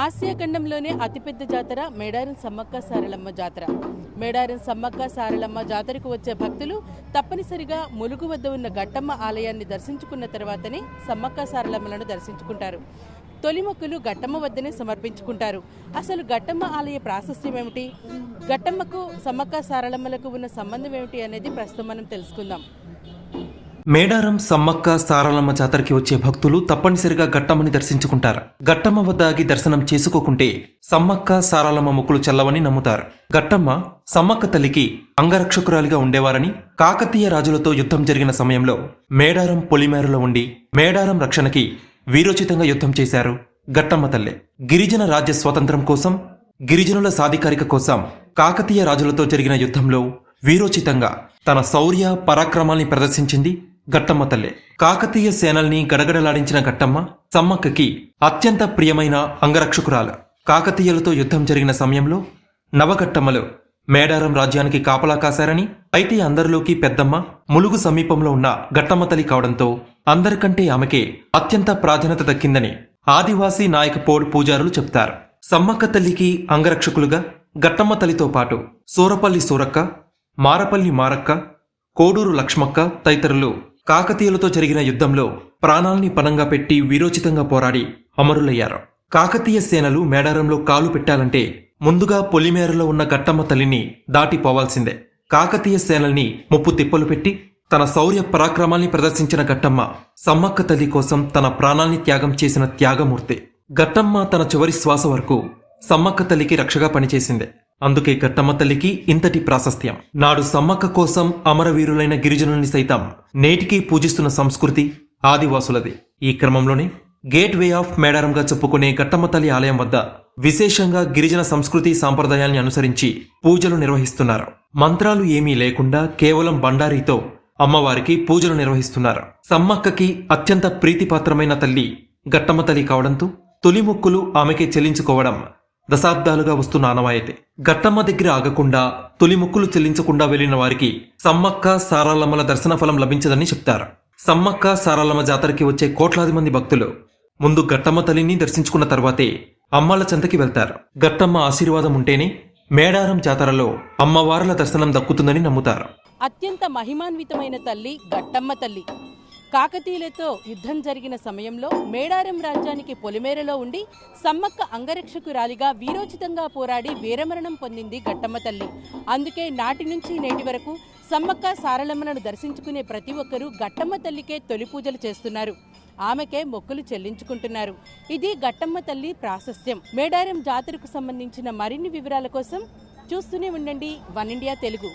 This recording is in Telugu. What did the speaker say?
ఆసియా ఖండంలోనే అతిపెద్ద జాతర మేడారం సమ్మక్క సారలమ్మ జాతర. మేడారం సమ్మక్క సారలమ్మ జాతరకు వచ్చే భక్తులు తప్పనిసరిగా ములుగు వద్ద ఉన్న గట్టమ్మ ఆలయాన్ని దర్శించుకున్న తర్వాతనే సమ్మక్క సారలమ్మలను దర్శించుకుంటారు. తొలి మొక్కులు గట్టమ్మ వద్దనే సమర్పించుకుంటారు. అసలు గట్టమ్మ ఆలయ ప్రాశస్త్యం ఏమిటి? గట్టమ్మకు సమ్మక్క సారలమ్మలకు ఉన్న సంబంధం ఏమిటి అనేది ప్రస్తుతం మనం తెలుసుకుందాం. మేడారం సమ్మక్క సారలమ్మ జాతరకి వచ్చే భక్తులు తప్పనిసరిగా గట్టమ్మని దర్శించుకుంటారు. గట్టమ్మ వద్ద ఆగి దర్శనం చేసుకోకుంటే సమ్మక్క సారలమ్మ ముక్కులు చల్లవని నమ్ముతారు. గట్టమ్మ సమ్మక్క తల్లికి అంగరక్షకురాలిగా ఉండేవారని కాకతీయ రాజులతో యుద్ధం జరిగిన సమయంలో మేడారం పొలిమేరలో ఉండి మేడారం రక్షణకి వీరోచితంగా యుద్ధం చేశారు గట్టమ్మ తల్లి. గిరిజన రాజ్య స్వాతంత్రం కోసం గిరిజనుల సాధికారిక కోసం కాకతీయ రాజులతో జరిగిన యుద్ధంలో వీరోచితంగా తన శౌర్య పరాక్రమాల్ని ప్రదర్శించింది గట్టమ్మ తల్లే. కాకతీయ సేనల్ని గడగడలాడించిన గట్టమ్మ సమ్మక్కకి అత్యంత ప్రియమైన అంగరక్షకురాలు. కాకతీయులతో యుద్ధం జరిగిన సమయంలో నవగట్టమ్మలు మేడారం రాజ్యానికి కాపలా కాశారని అయితే అందరిలోకి పెద్దమ్మ ములుగు సమీపంలో ఉన్న గట్టమ్మ తల్లి కావడంతో అందరికంటే ఆమెకే అత్యంత ప్రాధాన్యత దక్కిందని ఆదివాసీ నాయక పోడ్ పూజారులు చెప్తారు. సమ్మక్క తల్లికి అంగరక్షకులుగా గట్టమ్మ తల్లితో పాటు సూరపల్లి సూరక్క మారపల్లి మారక్క కోడూరు లక్ష్మక్క తదితరులు కాకతీయులతో జరిగిన యుద్ధంలో ప్రాణాల్ని పనంగా పెట్టి వీరోచితంగా పోరాడి అమరులయ్యారు. కాకతీయ సేనలు మేడారంలో కాలు పెట్టాలంటే ముందుగా పొలిమేరలో ఉన్న గట్టమ్మ తల్లిని దాటిపోవాల్సిందే. కాకతీయ సేనల్ని ముప్పు తిప్పలు పెట్టి తన శౌర్య పరాక్రమాల్ని ప్రదర్శించిన గట్టమ్మ సమ్మక్క తల్లి కోసం తన ప్రాణాల్ని త్యాగం చేసిన త్యాగమూర్తి. గట్టమ్మ తన చివరి శ్వాస వరకు సమ్మక్క తల్లికి రక్షగా పనిచేసిందే. అందుకే గట్టమ్మ తల్లికి ఇంతటి ప్రాశస్త్యం. నాడు సమ్మక్క కోసం అమరవీరులైన గిరిజనుల్ని సైతం నేటికీ పూజిస్తున్న సంస్కృతి ఆదివాసులది. ఈ క్రమంలోనే గేట్ వే ఆఫ్ మేడారంగా చెప్పుకునే గట్టమ్మ తల్లి ఆలయం వద్ద విశేషంగా గిరిజన సంస్కృతి సాంప్రదాయాల్ని అనుసరించి పూజలు నిర్వహిస్తున్నారు. మంత్రాలు ఏమీ లేకుండా కేవలం బండారీతో అమ్మవారికి పూజలు నిర్వహిస్తున్నారు. సమ్మక్కకి అత్యంత ప్రీతిపాత్రమైన తల్లి గట్టమ్మ తల్లి కావడంతో తొలి మొక్కులు ఆమెకే చెల్లించుకోవడం దశాబ్దాలుగా వస్తున్న ఆనవాయితీ. గట్టమ్మ దగ్గర ఆగకుండా తొలి ముక్కులు చెల్లించకుండా వెళ్ళిన వారికి సమ్మక్క సారాలమ్మల దర్శన ఫలం లభించదని చెప్తారు. సమ్మక్క సారాలమ్మ జాతరకి వచ్చే కోట్లాది మంది భక్తులు ముందు గట్టమ్మ తల్లిని దర్శించుకున్న తర్వాతే అమ్మాల చెంతకి వెళ్తారు. గట్టమ్మ ఆశీర్వాదం ఉంటేనే మేడారం జాతరలో అమ్మవార్ల దర్శనం దక్కుతుందని నమ్ముతారు. అత్యంత మహిమాన్వితమైన తల్లి గట్టమ్మ తల్లి. కాకతీయులతో యుద్ధం జరిగిన సమయంలో మేడారం రాజ్యానికి పొలిమేరలో ఉండి సమ్మక్క అంగరక్షకురాలిగా వీరోచితంగా పోరాడి వీరమరణం పొందింది గట్టమ్మ తల్లి. అందుకే నాటి నుంచి నేటి వరకు సమ్మక్క సారలమ్మలను దర్శించుకునే ప్రతి ఒక్కరూ గట్టమ్మ తల్లికే తొలి పూజలు చేస్తున్నారు. ఆమెకే మొక్కులు చెల్లించుకుంటున్నారు. ఇది గట్టమ్మ తల్లి ప్రాశస్త్యం. మేడారం జాతరకు సంబంధించిన మరిన్ని వివరాల కోసం చూస్తూనే ఉండండి వన్ ఇండియా తెలుగు.